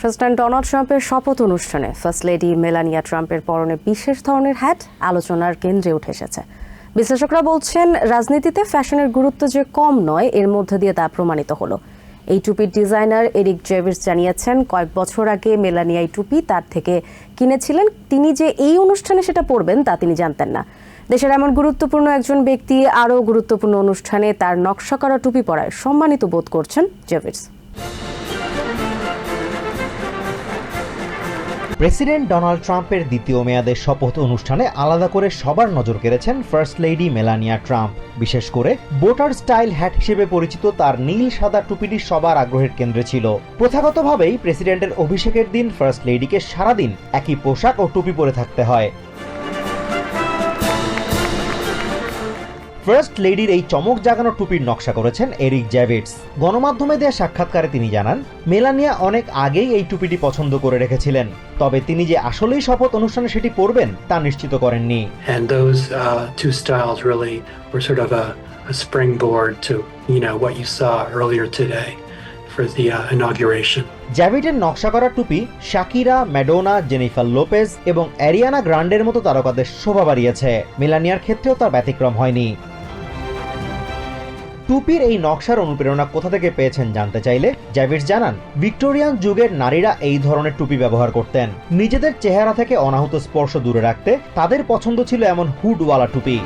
President Donald ট্রাম্পের শপথ অনুষ্ঠানে ফার্স্ট লেডি মেলানিয়া ট্রাম্পের পরনে বিশেষ ধরনের হ্যাট আলোচনার কেন্দ্রে উঠে এসেছে। বিশ্লেষকরা বলছেন, রাজনীতিতে ফ্যাশনের গুরুত্ব যে কম নয়, এর মধ্যে দিয়ে তা প্রমাণিত হলো। এই টুপির ডিজাইনার এরিক জেভিস জানিয়েছেন, কয়েক বছর আগে মেলানিয়া এই টুপি তার থেকে কিনেছিলেন। তিনি যে এই অনুষ্ঠানে সেটা পরবেন তা তিনি জানতেন না। দেশের এমন গুরুত্বপূর্ণ একজন ব্যক্তি আরও গুরুত্বপূর্ণ অনুষ্ঠানে তার নকশা করা টুপি পরায় সম্মানিত বোধ করছেন জেভিস। প্রেসিডেন্ট ডোনাল্ড ট্রাম্পের দ্বিতীয় মেয়াদের শপথ অনুষ্ঠানে আলাদা করে সবার নজর কেড়েছেন ফার্স্ট লেডি মেলানিয়া ট্রাম্প। বিশেষ করে বোটার স্টাইল হ্যাট হিসেবে পরিচিত তার নীল সাদা টুপিটি সবার আগ্রহের কেন্দ্রে ছিল। প্রথাগতভাবেই প্রেসিডেন্টের অভিষেকের দিন ফার্স্ট লেডিকে সারাদিন একই পোশাক ও টুপি পরে থাকতে হয়। ফার্স্ট লেডির এই চমক জাগানো টুপির নকশা করেছেন এরিক জ্যাভিটস। গণমাধ্যমে দেওয়া সাক্ষাৎকারে তিনি জানান মেলানিয়া অনেক আগেই এই টুপিটি পছন্দ করে রেখেছিলেন তবে তিনি যে আসলেই শপথ অনুষ্ঠানে সেটি পরবেন তা নিশ্চিত করেননি। And those uh, two styles really were sort of a, a springboard to, you know, what you saw earlier today for the uh, inauguration. জ্যাভিটের নকশা করা টুপি শাকিরা ম্যাডোনা জেনিফার লোপেজ এবং অ্যারিয়ানা গ্রান্ডের মতো তারকাদের শোভা বাড়িয়েছে। মেলানিয়ার ক্ষেত্রেও তার ব্যতিক্রম হয়নি। টুপির এই নকশার অনুপ্রেরণা কোথা থেকে পেয়েছেন জানতে চাইলে জ্যাভিটস জানান ভিক্টোরিয়ান যুগের নারীরা এই ধরনের টুপি ব্যবহার করতেন নিজেদের চেহারা থেকে অনাহুত স্পর্শ দূরে রাখতে তাদের পছন্দ ছিল এমন হুডওয়ালা টুপি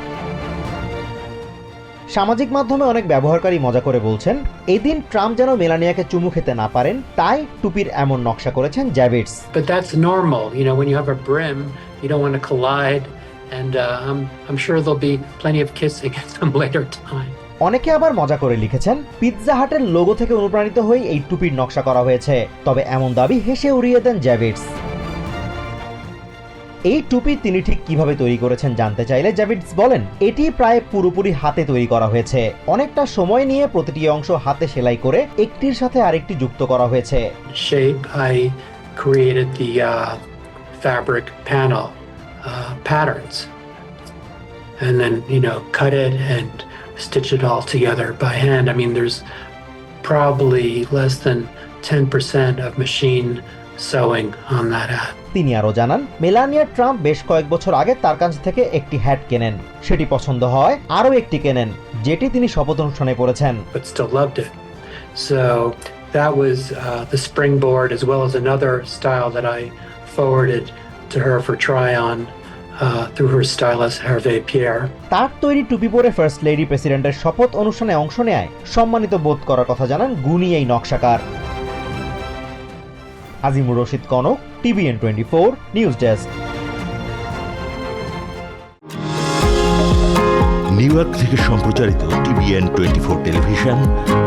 সামাজিক মাধ্যমে অনেক ব্যবহারকারী মজা করে বলছেন এদিন ট্রাম্প যেন মেলানিয়াকে চুমু খেতে না পারেন তাই টুপির এমন নকশা করেছেন জ্যাভিটস But that's normal. You know, when you have a brim. অনেকে আবার মজা করে লিখেছেন পিৎজা হাটের লোগো থেকে অনুপ্রাণিত হয়ে এই টুপির নকশা করা হয়েছে। তবে এমন দাবি হেসে উড়িয়ে দেন জ্যাভিটস এই টুপি তিনি ঠিক কীভাবে তৈরি করেছেন জানতে চাইলে জ্যাভিটস বলেন এটি প্রায় পুরোপুরি হাতে তৈরি করা হয়েছে। অনেকটা সময় নিয়ে প্রতিটি অংশ হাতে সেলাই করে একটির সাথে আরেকটি যুক্ত করা হয়েছে। Uh, uh. And then, you know, cut it and stitch it all together by hand. I mean, there's probably less than 10% of machine sewing on that hat. তিনি আরও জানান মেলানিয়া ট্রাম্প বেশ কয়েক বছর আগে তার কাছ থেকে একটি হ্যাট কেনেন সেটি পছন্দ হয় আরও একটি কেনেন যেটি তিনি শপথ অনুষ্ঠানে পড়েছেন but still loved it. So that was uh, the springboard, as well as another style that I forwarded to her for try on uh, through her stylist, Hervé Pierre. তার তৈরি টুপি পরে ফার্স্ট লেডি প্রেসিডেন্টের শপথ অনুষ্ঠানে অংশ নেয় সম্মানিত বোধ করার কথা জানান গুণী এই নকশাকার। Azimur Rashid Kanak TVN twenty four news desk New York থেকে সম্প্রচারিত টিভিএন টোয়েন্টি ফোর টেলিভিশন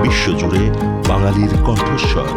বিশ্বজুড়ে বাঙালির কণ্ঠস্বর।